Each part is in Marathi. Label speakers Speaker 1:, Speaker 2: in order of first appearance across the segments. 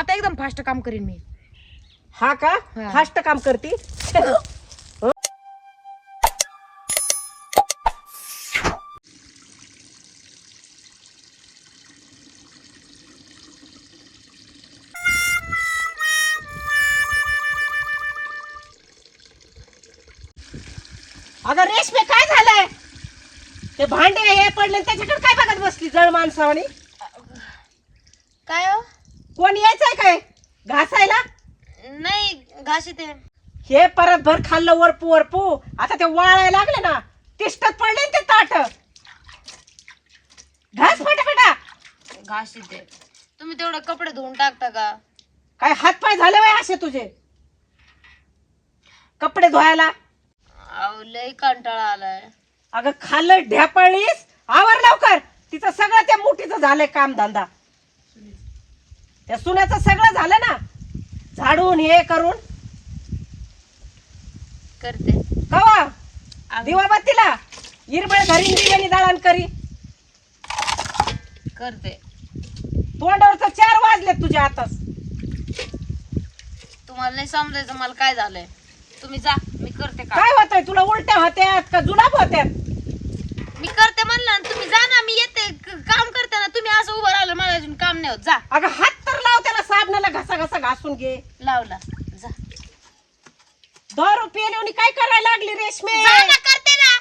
Speaker 1: आता एकदम फास्ट काम करीन मी.
Speaker 2: हा का?
Speaker 1: हा.
Speaker 2: फास्ट काम करती? अगं रेशमे काय झालंय? ते भांडे हे पडले त्याच्याकडे काय बघत बसली जळ माणसावानी?
Speaker 1: काय हो?
Speaker 2: कोण यायचंय काय? घासायला?
Speaker 1: नाही घाशी ते
Speaker 2: हे परत भर खाल्लं वरपू वरपू. आता ते वाळायला लागले ना तिष्टत पडले ना ते ताट. घास फटाफटा
Speaker 1: घाशी ते तुम्ही तेवढे कपडे धुवून टाकता का?
Speaker 2: काय हातपाय झाले वय असे तुझे? कपडे धुवायला?
Speaker 1: अहो, लय कंटाळा आलाय.
Speaker 2: अगं खाल्लं ढ्यापळीस? आवर लवकर. तिचं सगळं त्या मुठीचं झालंय काम धंदा. त्या सुन्याचं सगळं झालं ना. झाडून हे करून.
Speaker 1: करते.
Speaker 2: कवा? दिवाबत्तीला. इरबळ घरी दिव्यानी दळण करी.
Speaker 1: करते.
Speaker 2: तोंडावर तर चार वाजले तुझ्या आताच.
Speaker 1: तुम्हाला नाही समजायचं मला काय झालंय. तुम्ही जा मी करते का
Speaker 2: काय होतंय? तुला उलट्या होत्यात का जुलाब होत्यात?
Speaker 1: मी करते म्हणलं ना तुम्ही जा ना मी येते. क- काम करते ना तुम्ही असं उभं राहिलं मला अजून काम नाही होत. जा.
Speaker 2: अगं हात लाव त्याला साबणाला घसा घसा घासून घे.
Speaker 1: लावला. जा.
Speaker 2: दारू पिल्याने काय करायला लागली रेशमे?
Speaker 1: जा ना करते ना.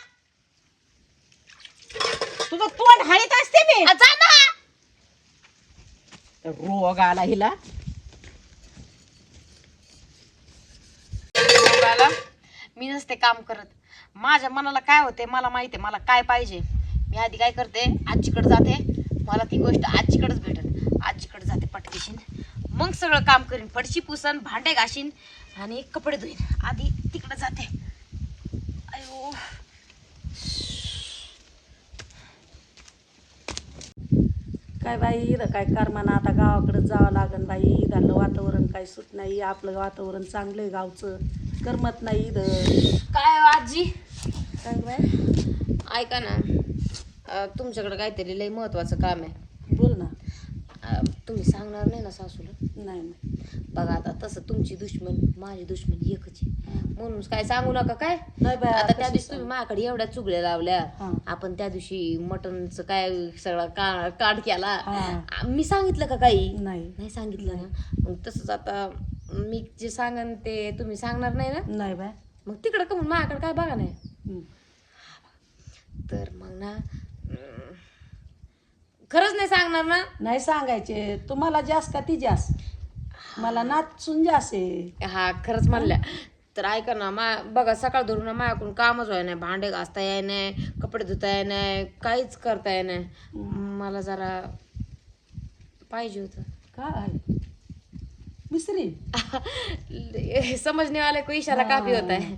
Speaker 2: तुझं तोंड हाणीत असते मी.
Speaker 1: आ, जा ना.
Speaker 2: रोग आला हिला.
Speaker 1: मी नसते काम करत. माझ्या मनाला काय होते मला माहिती आहे मला काय पाहिजे. मी आधी काय करते आजीकडे जाते मला ती गोष्ट आजीकडेच भेटेल. आजीकडे जाते पटकेशीन. मग सगळं काम करीन. फडशी पुसन भांडे घाशीन आणि कपडे धुईन. आधी तिकडे जाते. अयो.
Speaker 3: काय बाई काय करमाना? आता गावाकडे जावं लागन बाई. इथलं वातावरण काय सुट नाही. आपलं वातावरण चांगलं आहे गावचं. करमत नाही इथं.
Speaker 1: काय हो आजी?
Speaker 3: काय बाई?
Speaker 1: ऐका ना. तुमच्याकडे काहीतरी लय महत्वाचं काम आहे.
Speaker 3: बोल ना.
Speaker 1: तुम्ही सांगणार नाही ना सासूला?
Speaker 3: नाही नाही.
Speaker 1: बघा आता तसं तुमची दुश्मन माझी दुश्मन एकच आहे. म्हणून काय सांगू नका काय?
Speaker 3: नाही
Speaker 1: आता त्या दिवशी तुम्ही माझ्याकडे एवढ्या चुगल्या लावल्या. आपण त्या दिवशी मटनचं काय सगळं का काढ केला. मी सांगितलं का काही?
Speaker 3: नाही.
Speaker 1: नाही सांगितलं ना. मग तसंच आता मी जे सांगन ते तुम्ही सांगणार नाही ना?
Speaker 3: नाही बाय
Speaker 1: मग तिकडं का म्हणून माझ्याकडे काय बघा नाही. तर मग ना खरंच नाही सांगणार ना?
Speaker 3: नाही सांगायचे. तुम्हाला जास्त का ती जास्त? मला नाचून जास्त आहे.
Speaker 1: हा खरंच म्हणल्या. तर ऐका ना मा बघा सकाळ धरून ना माझ्याकडून कामच व्हाय नाही भांडे घासता याय नाही कपडे धुता याय नाही काहीच करता येई नाही. मला जरा पाहिजे होतं.
Speaker 3: काय? मिसरी
Speaker 1: समजणे वाले को इशारा काफी होता है.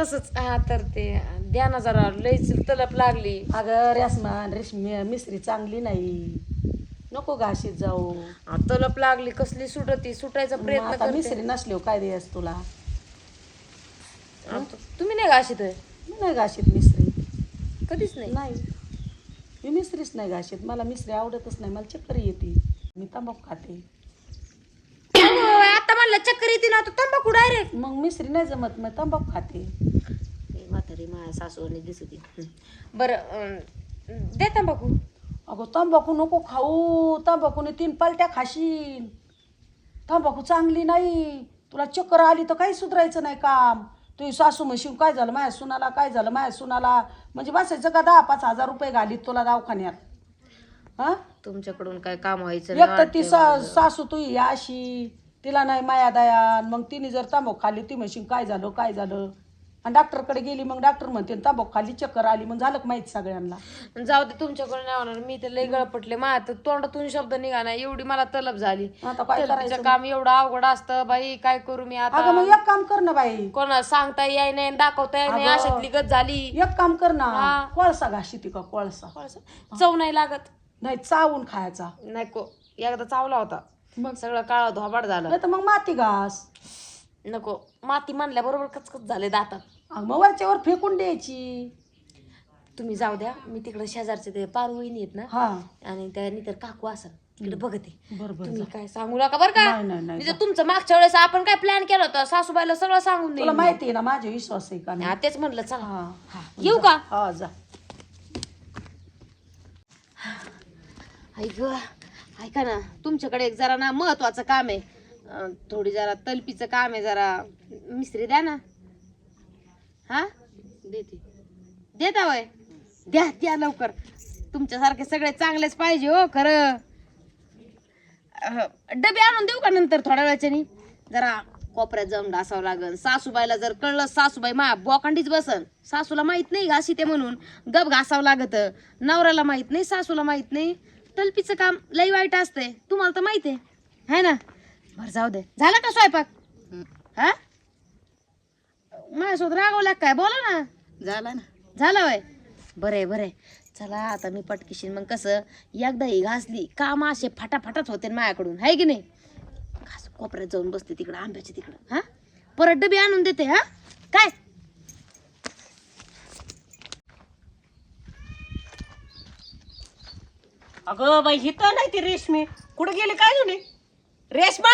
Speaker 1: तसंच हा तर ते द्या ना जरा लईच तलप लागली.
Speaker 3: अगं रेसमान रेशमी मिसरी चांगली नाही. नको घाशीत जाऊ.
Speaker 1: तलप लागली कसली सुटती सुटायचा
Speaker 3: मग
Speaker 1: प्रयत्न
Speaker 3: आता
Speaker 1: करते.
Speaker 3: मिसरी नसल्यावर काय द्यायस तुला?
Speaker 1: तु- तुम्ही नाही घाशीत होय?
Speaker 3: मी नाही घाशीत मिसरी
Speaker 1: कधीच नाही?
Speaker 3: नाही. मी मिसरीच नाही घाशीत मला मिसरी आवडतच नाही. मला चक्कर येते. मी तंबाखू खाते.
Speaker 1: अहो, आता म्हणलं चक्कर येते ना आता तंबाखू डायरेक्ट
Speaker 3: मग मिसरी नाही जमत मग तंबाखू खाते.
Speaker 1: म्हातारी माझ्या सासूने दिसत होती. बरं दे तंबाखू.
Speaker 3: अगं तंबाखू नको खाऊ. तंबाखूने तीन पलट्या खाशील तंबाखू चांगली नाही. तुला चक्कर आली तर काही सुधारायचं नाही काम. तुझी सासू म्हशी काय झालं? माझ्या सुनाला काय झालं? माझ्या सुनाला म्हणजे बसायचं का? दहा पाच हजार रुपये घालीत तुला दवाखान्यात. हा?
Speaker 1: तुमच्याकडून काय काम व्हायचं
Speaker 3: एक तर ती सा सासू तू ही अशी. तिला नाही माया दया. मग तिने जर तांबाखू खाल्ली ती म्हणशील काय झालं? काय झालं? आणि डॉक्टरकडे गेली मग डॉक्टर म्हणते तांबाखू खाल्ली चक्कर आली. मग झालं का माहीत सगळ्यांना.
Speaker 1: जाऊ दे तुमच्याकडे नाही होणार. मी तर लय गळपटले. माझ्या तर तोंडातून शब्द निघा नाही एवढी मला तलब झाली.
Speaker 3: आता काय करायचं
Speaker 1: काम एवढं अवघड असतं बाई. काय करू मी
Speaker 3: अगं
Speaker 1: आता
Speaker 3: मग एक काम कर ना बाई.
Speaker 1: कोणाला सांगता याय नाही दाखवता याय नाही.
Speaker 3: अगं.
Speaker 1: अशातली गत झाली.
Speaker 3: एक काम कर ना.
Speaker 1: हा.
Speaker 3: कोळसा घाशी ती का कोळसा.
Speaker 1: चव नाही लागत.
Speaker 3: नाही चावून खायचा.
Speaker 1: नाही को एकदा चावला होता.
Speaker 3: मग?
Speaker 1: सगळं काळा धोबाड झालं.
Speaker 3: नाही तर मग माती घास.
Speaker 1: नको माती म्हणल्या बरोबर कचकच झाले दातात.
Speaker 3: अगं मग वरच्यावर फेकून द्यायची.
Speaker 1: तुम्ही जाऊ द्या मी तिकडे शेजारचे ते पारू वहिनी आहेत ना
Speaker 3: हा.
Speaker 1: आणि त्या तर काकू असन इकडे बघते.
Speaker 3: बरोबर
Speaker 1: तुम्ही काय सांगू नका बरं का?
Speaker 3: नाही, नाही, नाही,
Speaker 1: मी तर तुमचं मागच्या वेळेस आपण काय प्लॅन केला होता? सासूबाईला सगळं सांगून
Speaker 3: तुला
Speaker 1: देईन.
Speaker 3: माहिती आहे ना माझा विश्वास आहे का नाही?
Speaker 1: हा तेच म्हणलं चला.
Speaker 3: हा.
Speaker 1: हा, येऊ का?
Speaker 3: हा जा.
Speaker 1: ऐक ऐका ना तुमच्याकडे एक जरा ना महत्वाचं काम आहे. थोडी जरा तलपीचं काम आहे जरा मिस्त्री द्या ना. हा? देते. देता वय द्या द्या लवकर. तुमच्यासारखे सगळे चांगलेच पाहिजे हो खरं. डबे आणून देऊ का नंतर थोड्या वेळाच्यानी? जरा कोपऱ्यात जाऊन घासावं लागल सासूबाईला जर कळलं सासूबाई मा बोकांडीच बसन. सासूला माहीत नाही घासी ते म्हणून? गप घासावं लागत. नवऱ्याला माहीत नाही सासूला माहीत नाही. तलपीचं काम लई वाईट असतंय. तुम्हाला तर माहीत आहे. ना? बरं जाऊ दे. झाला का स्वयंपाक? हा. माझ्यासोबत रागवल्या काय? बोला ना.
Speaker 4: झाला ना.
Speaker 1: झालं वय बरे बरे चला आता मी पटकीशीन. मग कसं एकदा ही घासली काम असे फाटाफाटाच होते माझ्याकडून. आहे की नाही? घास कोपऱ्यात जाऊन बसते तिकडं आंब्याच्या तिकडं. हा? परत डबी आणून देते हा? काय?
Speaker 2: अगं बाई हिथं नाही ती रेशमी. कुठं गेली काय जुनी रेशमा?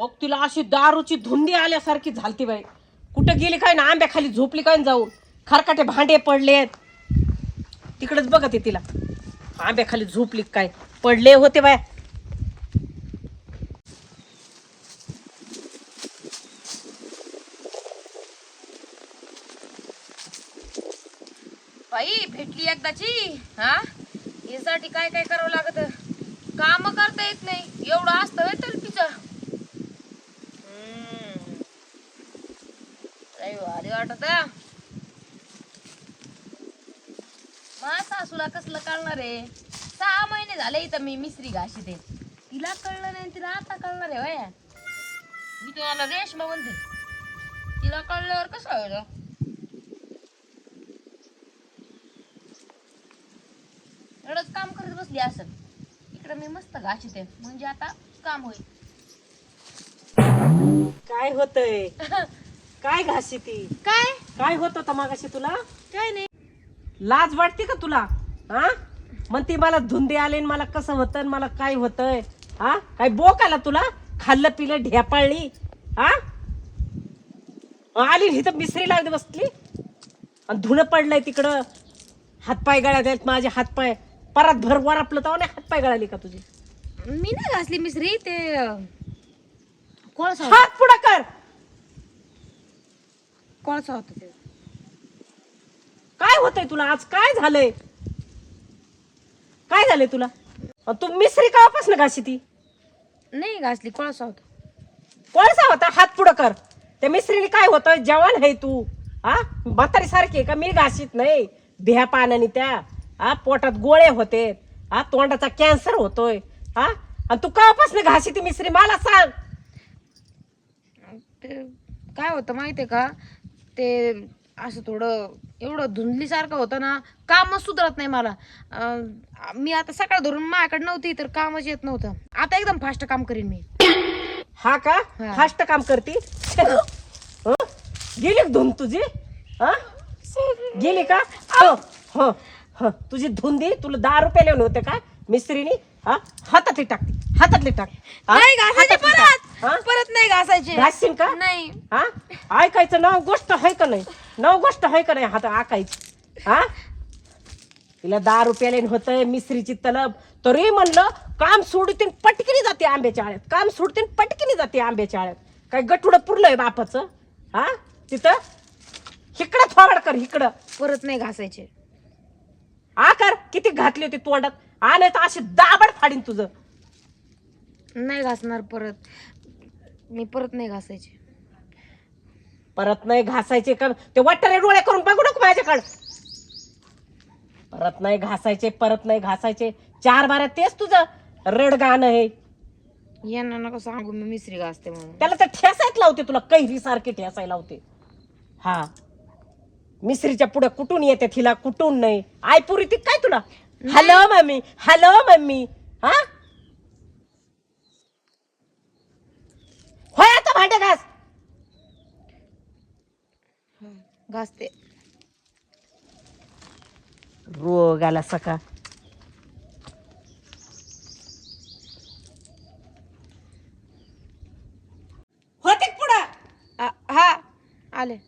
Speaker 2: बघ तिला अशी दारूची धुंदी आल्यासारखी झालती बाई. कुठं गेली काय ना आंब्याखाली झोपली काय ना जाऊन. खरकाटे भांडे पडलेत. तिकडेच बघते आहे तिला. आंब्याखाली झोपली काय? पडले होते बाय.
Speaker 1: बाई भेटली एकदाची हा? यासाठी काय काय करावं लागत? काम करता येत नाही. एवढं असतं होय तलपीचं हम्म. लय भारी वाटत मा सासूला कसलं कळणार आहे? सहा महिने झाले इथं मी मिसरी घाशी ते. तिला कळलं नाही तिला आता कळणार आहे वया मी तुम्हाला रेशमा म्हणते. तिला कळल्यावर कसं होईल? एवढंच काम करत बसली असं इकडं मी मस्त घाशीते. म्हणजे आता काम होईल.
Speaker 2: काय होतंय? काय घाशी ती?
Speaker 1: काय?
Speaker 2: काय होत होतं मागाशी तुला?
Speaker 1: काय नाही.
Speaker 2: लाज वाटते का तुला? हा? म्हणते मला धुंदे आले न मला कसं होतं न मला काय होतंय? हा? काय बोक आला तुला? खाल्लं पिलं ढेपाळली हा? आली इथं मिसरी लागली बसली. आणि धुणं पडलंय तिकडं. हातपाय गळ्यात आहेत माझे हातपाय. परत भर वर आपलं तर नाही हातपाय गळाली का तुझी?
Speaker 1: मी नाही घासली मिसरी ते कोळसा होता.
Speaker 2: पुढं कर.
Speaker 1: कोळसा होता ते.
Speaker 2: काय होतंय तुला? आज काय झालंय? काय झालंय तुला? तू मिसरी कापासून घाशी ती
Speaker 1: नाही घासली कोळसा होता.
Speaker 2: कोळसा होता? हात पुढं कर. त्या मिस्त्रीने काय होतं जवान आहे तू. हा? म्हातारी सारखी आहे का? मी घाशीत नाही. भिया पाण्याने त्या. हा पोटात गोळे होते. हा तोंडाचा कॅन्सर होतोय. हा आणि तू कापासून घाशी ती मिस्त्री मला सांग.
Speaker 1: ते काय होतं माहितीये का? ते असं थोडं एवढं धुंदलीसारखं होतं ना कामच सुधरत नाही मला. अं, मी आता सकाळ धरून माझ्याकडे नव्हती तर कामच येत नव्हतं. आता एकदम फास्ट काम करीन मी.
Speaker 2: हा का?
Speaker 1: हा.
Speaker 2: फास्ट काम करती? हं? गेली का धुन तुझी? हा? गेली का? हो हो. हो तुझी धुंदी तुला दहा रुपये लिहून होते का मिस्त्रीनी हा हातातली टाकती हातातली टाक. हा?
Speaker 1: नाही घासायचे
Speaker 2: हातातली टाक. हा?
Speaker 1: परत परत नाही घासायचे.
Speaker 2: घासशील का?
Speaker 1: नाही.
Speaker 2: हा? ऐकायचं नाव गोष्ट आहे का नाही? नाव गोष्ट आहे का नाही? हात आकायची. हा? तिला दहा रुपयाला होतंय मिस्त्रीची तलब. तरी म्हणलं काम सोडतीन पटकिनी जाते आंब्याच्या आळ्यात. काम सोडतीन पटकिनी जाते आंब्याच्या आळ्यात. काय गठुडं पुरलंय बापाचं? हा? तिथं इकडं थोबड कर इकडं.
Speaker 1: परत नाही घासायचे.
Speaker 2: आ कर किती घातली होती तोंडात? आ नाही तर अशी दाबड फाडीन तुझं.
Speaker 1: नाही घासणार परत. मी परत नाही घासायचे.
Speaker 2: परत नाही घासायचे का? ते वाटारे डोळे करून बघू नको माझ्याकडं. परत नाही घासायचे परत नाही घासायचे. चार बाऱ्या तेच तुझं रड गाणं आहे
Speaker 1: यांना नका सांगू मी मिसरी घासते म्हणून.
Speaker 2: त्याला तर ठेसायच लावते तुला कैरी सारखे ठेसाय लावते. हा. मिसरीच्या पुढे कुठून येते तिला कुठून नाही? आय पुरी ती काय तुला? Hello mummy hello mummy. हा? होय आता भांडे घास.
Speaker 1: घासते.
Speaker 2: रोग आला सका. होते पुढं? हा.
Speaker 1: आले.